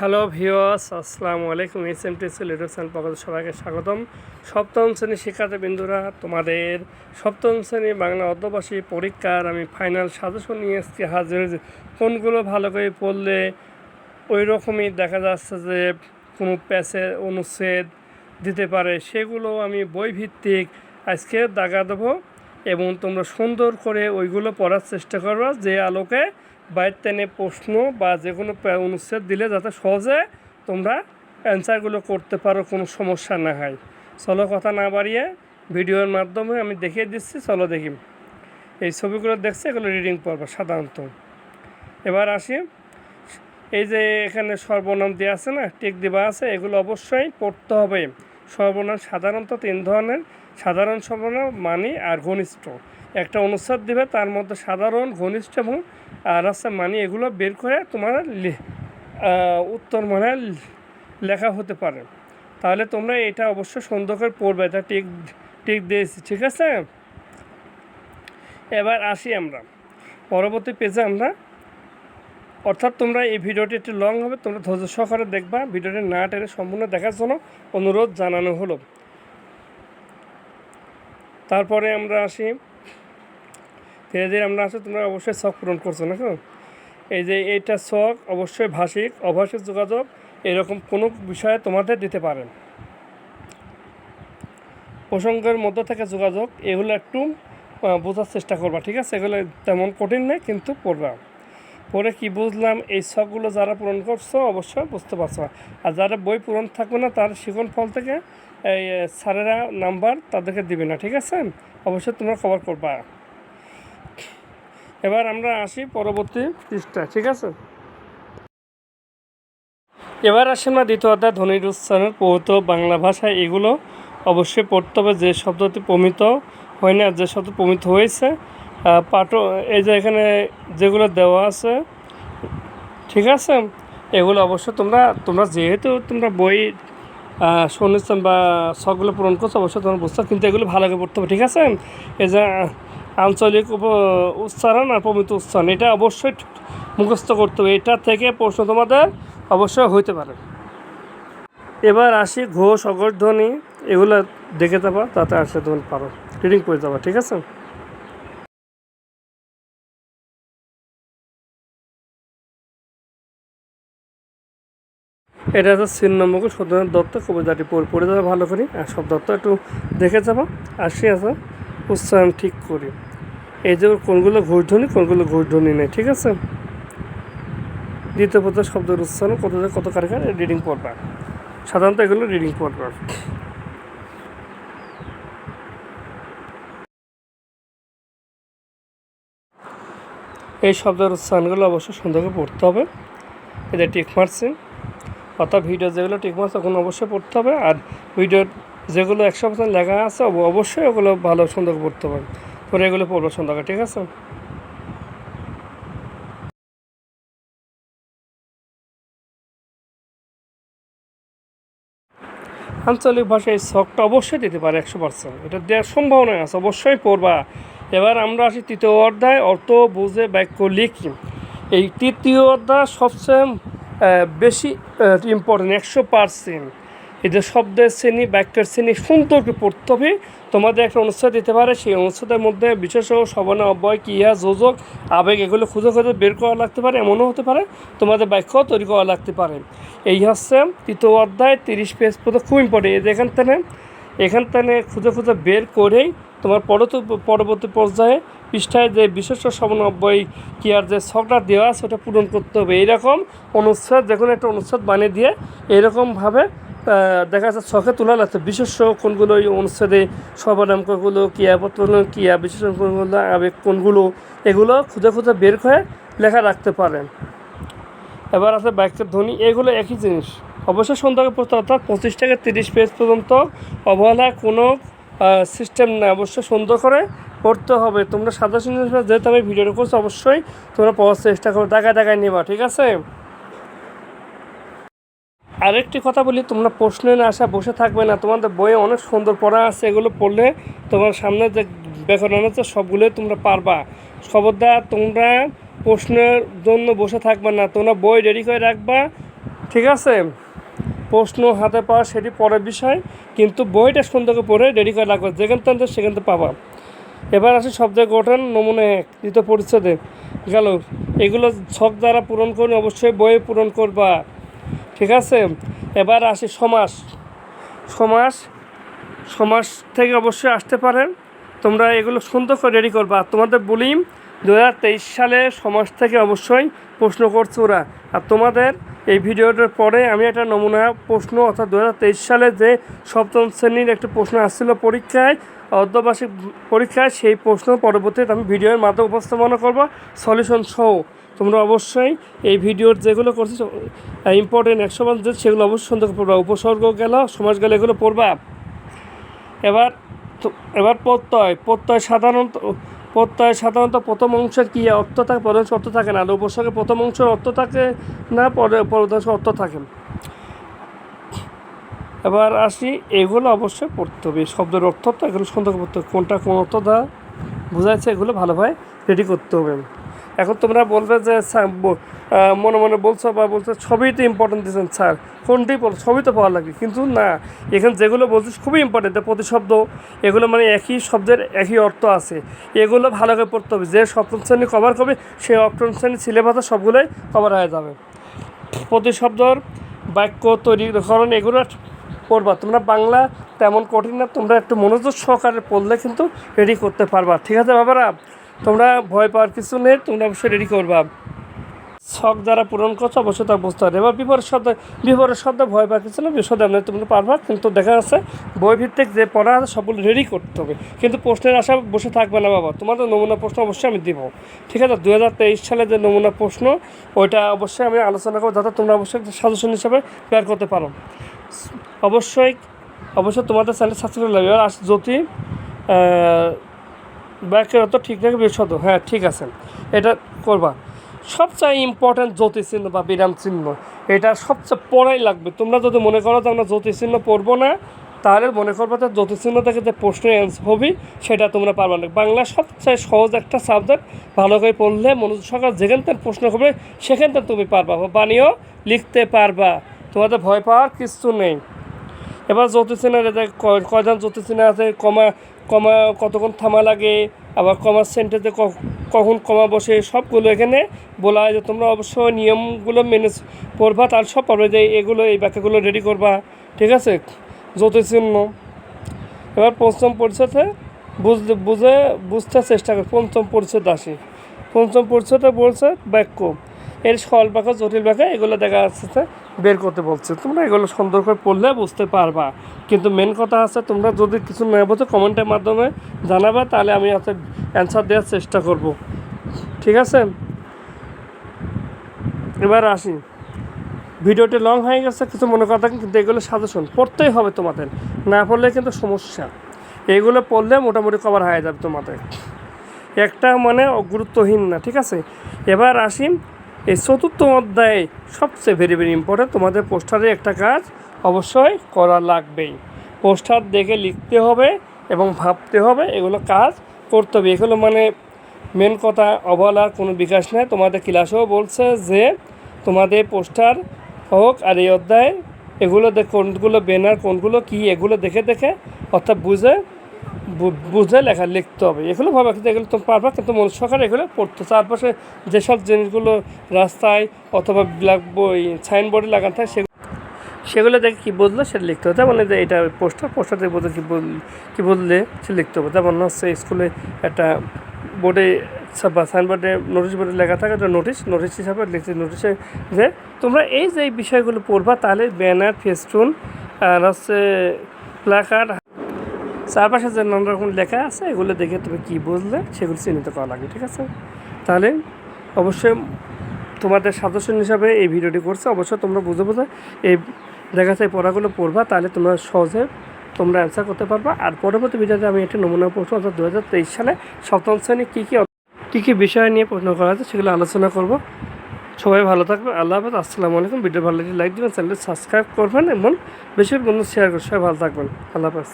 Hello viewers আসসালামু আলাইকুম S M T little channel পক্ষ সবাইকে স্বাগতম। সপ্তম শ্রেণির শিক্ষার্থী বিন্দুরা তোমাদের সপ্তম শ্রেণি বাংলা অর্ধবাসী পরীক্ষার আমি ফাইনাল সাজেশন নিয়ে এসেছি। হাজির কোনগুলো ভালো করে পড়লে ওই রকমই দেখা যাচ্ছে যে কোনো প্যাসে অনুচ্ছেদ দিতে পারে। সেগুলো আমি বই ভিত্তিক আজকে দাগা দেবো এবং তোমরা সুন্দর করে ওইগুলো পড়ার চেষ্টা করবা যে আলোকে বাইর টেনে প্রশ্ন বা যে কোনো অনুচ্ছেদ দিলে যাতে সহজে তোমরা অ্যান্সারগুলো করতে পারো, কোনো সমস্যা না হয়। চলো কথা না বাড়িয়ে ভিডিওর মাধ্যমে আমি দেখিয়ে দিচ্ছি, চলো দেখি। এই ছবিগুলো দেখছে, এগুলো রিডিং পড়বা সাধারণত। এবার আসি। এই যে এখানে সর্বনাম দেওয়া আছে না, টিক দেওয়া আছে, এগুলো অবশ্যই পড়তে হবে। সর্বনাম সাধারণত তিন ধরনের। সাধারণ সর্বনাম মানি আর ঘনিষ্ঠ। একটা অনুচ্ছেদ দিবে, তার মধ্যে সাধারণ, ঘনিষ্ঠ এবং আর আছে মানি এগুলো বের করে তোমার উত্তর মানে লেখা হতে পারে। তাহলে তোমরা এটা অবশ্যই সুন্দর করে পড়বে, এটা টিক টিক দিয়েছি, ঠিক আছে? এবার আসি আমরা। পরবর্তী পেজে আমরা, অর্থাৎ তোমরা এই ভিডিওটি একটু লং হবে, তোমরা ধৈর্য সহকারে দেখবা, ভিডিওটি না টেনে সম্পূর্ণ দেখার জন্য অনুরোধ জানানো হলো। তারপরে আমরা আসি ধীরে ধীরে আমরা আসলে তোমরা অবশ্যই শখ পূরণ করছ, না এই যে এইটা শখ, অবশ্যই ভাষিক, অভাষিক যোগাযোগ, এরকম কোনো বিষয়ে তোমাদের দিতে পারেন প্রসঙ্গের মধ্য থেকে যোগাযোগ, এগুলো একটু বোঝার চেষ্টা করবা, ঠিক আছে? এগুলো তেমন কঠিন নেই কিন্তু পড়বা। পরে কি বুঝলাম, এই শখগুলো যারা পূরণ করছ, অবশ্যই বুঝতে পারছ। আর যারা বই পূরণ থাকবে না, তার শিখন ফল থেকে, এই, স্যারেরা নাম্বার তাদেরকে দিবে না, ঠিক আছে? অবশ্যই তোমরা কভার করবা। এবার আমরা আসি পরবর্তী পৃষ্ঠা ঠিক আছে? এবার আসি আমরা দ্বিতীয় অধ্যায় ধ্বনির উচ্চারণ পৌত বাংলা ভাষা। এগুলো অবশ্যই পড়তে হবে যে শব্দটি প্রমিত হয় না যে শব্দ প্রমিত হয়েছে পাঠ এই যে এখানে যেগুলো দেওয়া আছে ঠিক আছে? এগুলো অবশ্যই তোমরা তোমরা যেহেতু তোমরা বই আহ, শুনেছ বা সবগুলো পূরণ করছ অবশ্যই তোমরা বুঝছ কিন্তু এগুলো ভালো করে পড়তে হবে ঠিক আছে? এই যে আঞ্চলিক উপ- উচ্চারণ আর প্রমিত উচ্চারণ, এটা অবশ্যই মুখস্থ করতে হবে। এটা থেকে প্রশ্ন তোমাদের অবশ্যই হইতে পারে। এবার আসি ঘোষ অগরধ্বনি এগুলো দেখে যাবা, তাতে আসলে তুমি পারো রিডিং করে যাবা, ঠিক আছে? এটা হচ্ছে সিন নম্বর সত্যনাথ দত্ত, কবিতাটি পড়ে পড়ে যাবে ভালো করে, আর সব দত্ত একটু দেখে যাব। আসি আছে উচ্চারণ ঠিক করি। এই যে কোনগুলো ঘোষধ্বনি কোনগুলো ঘোষধ্বনি নেই, ঠিক আছে? দ্বিতীয় পথে শব্দের উচ্চারণ, কত কত কারখানা রিডিং পড়বা। সাধারণত এগুলো রিডিং পড়বা। এই শব্দের উচ্চারণগুলো অবশ্যই সুন্দর করে পড়তে হবে। এদের টিক মারছে অর্থাৎ ভিডিও যেগুলো টিক মারছে ওগুলো অবশ্যই পড়তে হবে। আর ভিডিওর যেগুলো একশো পার্সেন্ট লেখা আছে অবশ্যই ওগুলো ভালো সুন্দর করে পড়তে হবে। পরে এগুলো পড়ব সুন্দর করে ঠিক আছে? আঞ্চলিক ভাষায় শখটা অবশ্যই দিতে পারে একশো পার্সেন্ট এটা দেওয়ার সম্ভাবনা আছে, অবশ্যই পড়বা। এবার আমরা আসি তৃতীয় অধ্যায়, অর্থ, বুঝে, বাক্য, লিখি। এই তৃতীয় অধ্যায় সবচেয়ে বেশি ইম্পর্টেন্ট একশো পার্সেন্ট এই যে শব্দের শ্রেণি, বাক্যের শ্রেণি সুন্দর করে পড়তে হবে। তোমাদের একটা অনুচ্ছেদ দিতে পারে, সেই অনুচ্ছেদের মধ্যে বিশেষ সবনা, অব্যয়, ক্রিয়া, যোজক, আবেগ এগুলো খুঁজে খুঁজে বের করা লাগতে পারে, এমনও হতে পারে। তোমাদের বাক্য তৈরি করা লাগতে পারে। এই হচ্ছে তৃতীয় অধ্যায়, তিরিশ পেজ পর্যন্ত খুব ইম্পর্টেন্ট এই যে এখান থেকে এখান থেকে খুঁজে খুঁজে বের করেই তোমার পরবর্তী পরবর্তী পর্যায়ে পৃষ্ঠায় যে বিশেষ সমন্বয় কি আর যে ছকটা দেওয়া ওটা পূরণ করতে হবে। এইরকম অনুচ্ছেদ যে কোনো একটা অনুচ্ছেদ বানিয়ে দিয়ে এরকমভাবে দেখা যাচ্ছে ছকে তোলা লাগছে। বিশেষ কোনগুলো এই অনুচ্ছেদে সর্বনাম কোনগুলো ক্রিয়াপত্র ক্রিয়া বিশেষণ কোনগুলো আবেগ কোনগুলো এগুলো খুঁজে খুঁজে বের করে লেখা রাখতে পারেন। এবার আছে বাক্যের ধ্বনি। এগুলো একই জিনিস। অবশ্যই সন্ধ্যাকে হবে, অর্থাৎ পঁচিশ থেকে তিরিশ পেজ পর্যন্ত অবহেলা কোনো সিস্টেম নেই অবশ্যই সুন্দর করে পড়তে হবে। তোমরা সাদা সিংহ যেহেতু আমি ভিডিওটা করছ অবশ্যই তোমরা পড়ার চেষ্টা করো। দেখায় দেখায় নেবা ঠিক আছে? আরেকটি কথা বলি, তোমরা প্রশ্নে না আসা বসে থাকবে না। তোমাদের বইয়ে অনেক সুন্দর পড়া আছে, এগুলো পড়লে তোমার সামনে যে ব্যাকরণ আছে, সবগুলোই তোমরা পারবা। খবরদার, তোমরা প্রশ্নের জন্য বসে থাকবে না, তোমরা বই রেডি করে রাখবা, ঠিক আছে? প্রশ্ন হাতে পাওয়া সেটি পরের বিষয়, কিন্তু বইটা সুন্দর করে পড়ে রেডি করে রাখবে, যেখান থেকে সেখান থেকে পাবা। এবার আসি শব্দের গঠন, নমুনা এক, দ্বিতীয় পরিচ্ছেদে। গেল, এগুলো ছক দ্বারা পূরণ করুন অবশ্যই বইয়ে পূরণ করবা। ঠিক আছে? এবার আসি সমাস। সমাস সমাজ থেকে অবশ্যই আসতে পারেন। তোমরা এগুলো সুন্দর করে রেডি করবা। তোমাদের বলি দু হাজার তেইশ সালে সমাজ থেকে অবশ্যই প্রশ্ন করছে ওরা। আর তোমাদের এই ভিডিওটার পরে আমি একটা নমুনা প্রশ্ন অর্থাৎ দু হাজার তেইশ সালে যে সপ্তম শ্রেণির একটা প্রশ্ন আসছিল পরীক্ষায়, অর্ধবার্ষিক পরীক্ষায়, সেই প্রশ্ন পরবর্তীতে আমি ভিডিওর মাধ্যমে উপস্থাপনা করব। সলিউশন সহ তোমরা অবশ্যই এই ভিডিওর যেগুলো করছ ইম্পর্টেন্ট একশো যে সেগুলো অবশ্যই সুন্দর পড়বা উপসর্গ গেল, সমাজ গেল এগুলো পড়বা। এবার এবার প্রত্যয় প্রত্যয় সাধারণত প্রত্যয় সাধারণত প্রথম অংশের কী অর্থ থাকে অংশের অর্থ থাকে না, আর উপসর্গের প্রথম অংশের অর্থ থাকে না পরে অংশের অর্থ থাকে। এবার আসি, এগুলো অবশ্যই পড়তে হবে শব্দের অর্থ তো এগুলো সুন্দর করে পড়তে হবে, কোনটা কোন অর্থ দা বোঝাচ্ছে এগুলো ভালোভাবে রেডি করতে হবে। এখন তোমরা বলবে যে মনে মনে বলছো বা বলছো সবই তো ইম্পর্টেন্ট দিয়েছেন, স্যার। কোনটি সবই তো পাওয়া লাগে কিন্তু না, এখানে যেগুলো বলছিস খুবই ইম্পর্টেন্ট প্রতিশব্দ, এগুলো মানে একই শব্দের একই অর্থ আছে। এগুলো ভালো করে পড়তে হবে। যে সপ্তম শ্রেণি কভার করবে সেই অষ্টম শ্রেণির সিলেবাসে সবগুলোই কভার হয়ে যাবে। প্রতি প্রতিশব্দর বাক্য তৈরিকরণ এগুলো পড়বা। তোমরা বাংলা তেমন কঠিন না, তোমরা একটু মনোযোগ সহকারে পড়লে কিন্তু রেডি করতে পারবা। ঠিক আছে, বাবারা? তোমরা ভয় পাওয়ার কিছু নেই, তোমরা অবশ্যই রেডি করবা। শখ দ্বারা পূরণ করছ, অবশ্যই তা বুঝতে হবে। এবার বিপরের শব্দ বিপরের শব্দ ভয় পাওয়ার কিছু না বিশদ এমনি তোমরা পারবা, কিন্তু দেখা যাচ্ছে বই ভিত্তিক যে পড়া আছে, সবগুলো রেডি করতে হবে। কিন্তু প্রশ্নের আশা বসে থাকবে না বাবা। তোমাদের নমুনা প্রশ্ন অবশ্যই আমি দিব। ঠিক আছে দু হাজার তেইশ সালে যে নমুনা প্রশ্ন, ওইটা অবশ্যই আমি আলোচনা করব, যাতে তোমরা অবশ্যই সাজেশন হিসাবে বের করতে পারো। অবশ্যই অবশ্যই তোমাদের চ্যানেল সাবস্ক্রাইব লাগবে। আস যদি ব্যাকের অত ঠিক থাকে বিশদ হ্যাঁ ঠিক আছে। এটা করবা। সবচেয়ে ইম্পর্ট্যান্ট জ্যোতি চিহ্ন বা বিরাম চিহ্ন এটা সবচেয়ে পড়াই লাগবে। তোমরা যদি মনে করো যে আমরা জ্যোতি চিহ্ন পড়ব না, তাহলে মনে করব যে জ্যোতি চিহ্ন থেকে যে অ্যান্সার হবে, সেটা তোমরা পারবে না। বাংলা সবচেয়ে সহজ একটা সাবজেক্ট ভালো করে পড়লে মনোযোগ সহকারে যেখান থেকে প্রশ্ন হবে সেখান থেকে তুমি পারবা। বানিয়েও লিখতে পারবা। তোমাদের ভয় পাওয়ার কিছু নেই। এবার ক- কয়জন জ্যোতিষিনে আছে? কমা কমা, কতক্ষণ থামা লাগে, আবার কমার সেন্টারে কখন কমা বসে, সবগুলো এখানে বলা হয় যে তোমরা অবশ্যই নিয়মগুলো মেনে পড়বা, তার সব পারবে যে এগুলো, এই বাক্যগুলো রেডি করবা, ঠিক আছে? জ্যোতিষিহ্ন এবার পঞ্চম পরিচ্ছেদে বুঝতে বুঝে, বুঝতে চেষ্টা কর, পঞ্চম পরিচ্ছেদ আসি। পঞ্চম পরিচ্ছেদে বলছে বাক্য। এর সরল পাখা, জটিল বাক্য এগুলো দেখা যাচ্ছে বের করতে বলছে। তোমরা এগুলো সুন্দর করে পড়লে বুঝতে পারবা। কিন্তু মেন কথা আছে তোমরা যদি কিছু না বোঝো কমেন্টের মাধ্যমে জানাবা, তাহলে আমি হচ্ছে অ্যান্সার দেওয়ার চেষ্টা করব। ঠিক আছে? এবার আসি। ভিডিওটি লং হয়ে গেছে, কিছু মনে কথা কিন্তু এগুলো সাজেশন পড়তেই হবে তোমাদের। না পড়লে কিন্তু সমস্যা। এগুলো পড়লে মোটামুটি কভার হয়ে যাবে তোমাদের। একটা মানে গুরুত্বহীন না, ঠিক আছে? এবার আসি। এই চতুর্থ অধ্যায়ে সবচেয়ে ভেরি ভেরি ইম্পর্টেন্ট তোমাদের পোস্টারে একটা কাজ অবশ্যই করা লাগবেই। পোস্টার দেখে লিখতে হবে এবং ভাবতে হবে এগুলো কাজ করতে হবে। এগুলো মানে মেন কথা অবহেলার কোনো বিকাশ নেই। তোমাদের ক্লাসেও বলছে যে তোমাদের পোস্টার হোক আর এই অধ্যায়, এগুলো দেখ কোনগুলো ব্যানার কোনগুলো কি, এগুলো দেখে দেখে অর্থাৎ বুঝে বুঝে লেখা লিখতে হবে। এগুলো ভাবে কিন্তু এগুলো তো পারবা কিন্তু মন সকালে এগুলো পড়তে চারপাশে যেসব জিনিসগুলো রাস্তায় অথবা বই, সাইনবোর্ডে লাগানো থাকে, সেগুলো সেগুলো দেখে কী বুঝলো, সেটা লিখতে হবে। যেমন এটা পোস্টার পোস্টার দেখে বোঝে কী বল কী বললে সে লিখতে হবে। যেমন হচ্ছে স্কুলে একটা বোর্ডে বা সাইনবোর্ডে নোটিশ বোর্ডে লেখা থাকে একটা নোটিশ নোটিশ হিসাবে লিখছে, নোটিশে যে তোমরা এই যে বিষয়গুলো পড়বা, তাহলে ব্যানার, ফেস্টুন, আর হচ্ছে প্ল্যাকার্ড চারপাশে যে নানা রকম লেখা আছে, এগুলো দেখে তুমি কী বুঝলে সেগুলো চিহ্নিত করা লাগে, ঠিক আছে? তাহলে অবশ্যই তোমাদের সাজেশন হিসাবে এই ভিডিওটি করছে অবশ্যই তোমরা বুঝে বুঝে এই দেখা যায় পড়াগুলো পড়বা, তাহলে তোমরা সহজে তোমরা অ্যান্সার করতে পারবা। আর পরবর্তী ভিডিওতে আমি একটি নমুনা প্রশ্ন, অর্থাৎ দু হাজার তেইশ সালে সপ্তম শ্রেণি কী কী কী কী বিষয় নিয়ে প্রশ্ন করা আছে সেগুলো আলোচনা করব। সবাই ভালো থাকবে, আল্লাহ হাফেজ, আসসালামু আলাইকুম। ভিডিও ভালো লাগলে লাইক দেবেন, চ্যানেলটি সাবস্ক্রাইব করবেন এবং বেশি বন্ধু শেয়ার করবেন। সবাই ভালো থাকবেন, আল্লাহ হাফেজ।